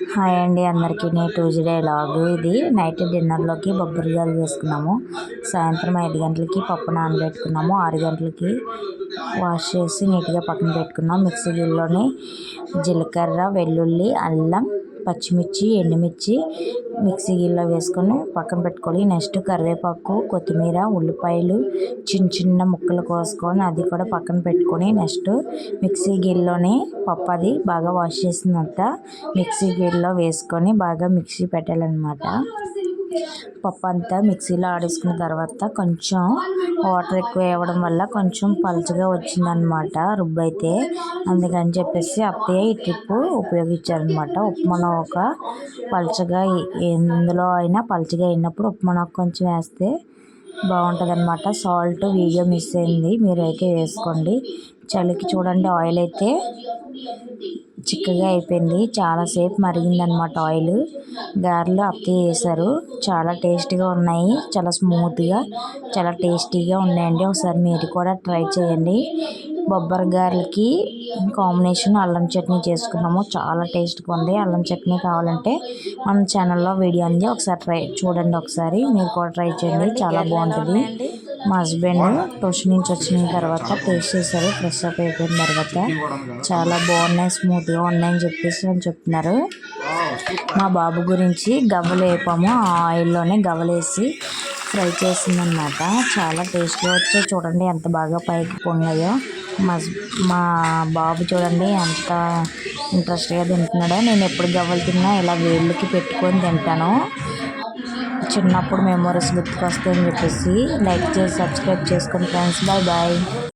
Hi అండి అందరికీ. నేను ట్యూస్డే లాగ్ ఇది నైట్ డిన్నర్లోకి బొబ్బరిగాలు వేసుకున్నాము సాయంత్రం ఐదు గంటలకి పప్పు నానబెట్టుకున్నాము. ఆరు గంటలకి వాష్ చేసి నీట్గా పక్కన పెట్టుకున్నాం. మిక్సీ గిల్లోని జీలకర్ర వెల్లుల్లి అల్లం పచ్చిమిర్చి ఎండుమిర్చి మిక్సీ గిన్నెలో వేసుకొని పక్కన పెట్టుకోవాలి. నెక్స్ట్ కరివేపాకు కొత్తిమీర ఉల్లిపాయలు చిన్న చిన్న ముక్కలు కోసుకొని అది కూడా పక్కన పెట్టుకొని నెక్స్ట్ మిక్సీ గిల్లోనే పప్పు అది బాగా వాష్ చేసినంత మిక్సీ గిన్నెలో వేసుకొని బాగా మిక్సీ పెట్టాలన్నమాట. పప్పు అంతా మిక్సీలో ఆడేసుకున్న తర్వాత కొంచెం వాటర్ ఎక్కువ వేయడం వల్ల కొంచెం పలుచగా వచ్చిందనమాట రుబ్బు అయితే అందుకని చెప్పేసి అప్పయ్య ఈ ట్రిప్ ఉపయోగించారనమాట ఉప్మాలో ఒక పలుచగా ఎందులో అయినా పలుచగా అయినప్పుడు ఉప్మాలో కొంచెం వేస్తే బాగుంటుంది అనమాట సాల్ట్ వీడియో మిస్ అయింది. మీరైతే వేసుకోండి. చలికి చూడండి ఆయిల్ అయితే చిక్కగా అయిపోయింది. చాలాసేపు మరిగిందనమాట ఆయిల్ గారెలు అత్తయ్య చేశారు. చాలా టేస్టీగా ఉన్నాయి. చాలా స్మూత్గా చాలా టేస్టీగా ఉన్నాయండి. ఒకసారి మీరు కూడా ట్రై చేయండి. బొబ్బరి గారెలకి కాంబినేషన్ అల్లం చట్నీ చేసుకున్నాము. చాలా టేస్ట్గా ఉంది. అల్లం చట్నీ కావాలంటే మన ఛానల్లో వీడియో ఉంది ఒకసారి ట్రై చూడండి ఒకసారి. మీరు కూడా ట్రై చేయండి. చాలా బాగుంటుంది. మా హస్బెండ్ ట్యూషన్ నుంచి వచ్చిన తర్వాత టేస్ట్ చేశారు. ఫ్రెష్ అప్ అయిపోయిన తర్వాత చాలా బాగున్నాయి. స్మూత్గా ఉన్నాయని చెప్పేసి అని చెప్తున్నారు. మా బాబు గురించి గవ్వలు వేపాము. ఆ ఆయిల్లోనే గవ్వలు వేసి ఫ్రై చేసిందనమాట చాలా టేస్ట్గా వచ్చాయి. చూడండి ఎంత బాగా పైకి పొంగాయో. మా మా బాబు చూడండి ఎంత ఇంట్రెస్ట్గా తింటున్నాడో. నేను ఎప్పుడు గవ్వలు తిన్నా ఇలా వేళ్ళకి పెట్టుకొని తింటాను. చిన్నప్పుడు మెమోరీస్ గుర్తుకొస్తాయని చెప్పేసి లైక్ చేసి సబ్స్క్రైబ్ చేసుకోండి ఫ్రెండ్స్. Bye bye.